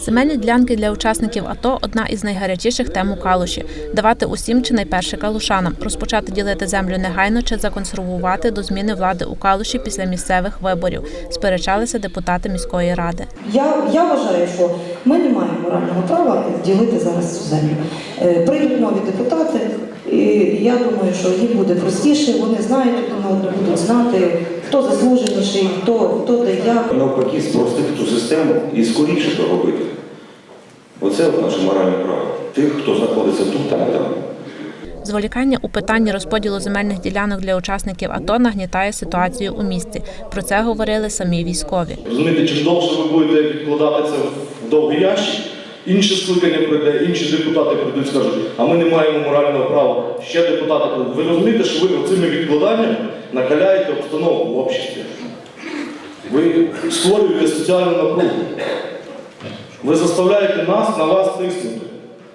Земельні ділянки для учасників АТО одна із найгарячіших тем у Калуші. Давати усім чи найперше калушанам, розпочати ділити землю негайно чи законсервувати до зміни влади у Калуші після місцевих виборів. Сперечалися депутати міської ради. Я, я вважаю, що ми не маємо морального права ділити зараз цю землю. Е, Прийдуть нові депутати, і я думаю, що їм буде простіше, вони знають один одного, будуть знати, хто заслуженіший, хто, хто де як. навпаки спростити ту систему і скоріше то робити. Оце от наше моральне право. Тих, хто знаходиться тут, там і там. Зволікання у питанні розподілу земельних ділянок для учасників АТО нагнітає ситуацію у місті. Про це говорили самі військові. Розумієте, чим довше ви будете відкладати це в довгий ящик, інше скликання прийде, інші депутати прийдуть і скажуть, а ми не маємо морального права. Ще депутати прийдуть. Ви розумієте, що ви оцими відкладаннями накаляєте обстановку в обществі. Ви створюєте соціальну напругу. Ви заставляєте нас на вас тиснути.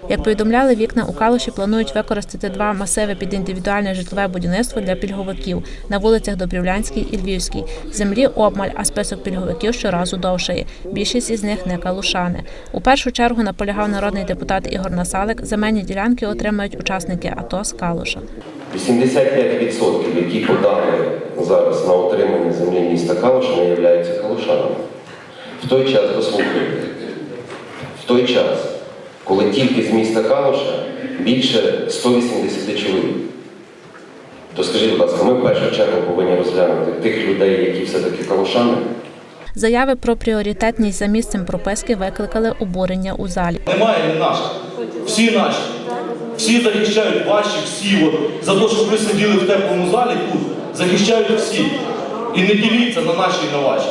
Як повідомляли, вікна у Калуші планують використати два масиви під індивідуальне житлове будівництво для пільговиків на вулицях Добрівлянській і Львівській. Землі обмаль, а список пільговиків щоразу довшає. Більшість із них не калушани. У першу чергу наполягав народний депутат Ігор Насалик. Земельні ділянки отримають учасники АТО з Калуша. 85%, які подали зараз на отримання землі міста Калуша, не являються калушанами. В той час, дослухайте, в той час, коли тільки з міста Калуша більше 180 чоловік. То скажіть, будь ласка, ми в першу чергу повинні розглянути тих людей, які все-таки калушани, Заяви про пріоритетність за місцем прописки викликали обурення у залі. Немає не наших. Всі наші. Всі захищають ваші, всі. От, за те, щоб ви сиділи в теплому залі тут, захищають всі. І не діліться на наші і на ваші.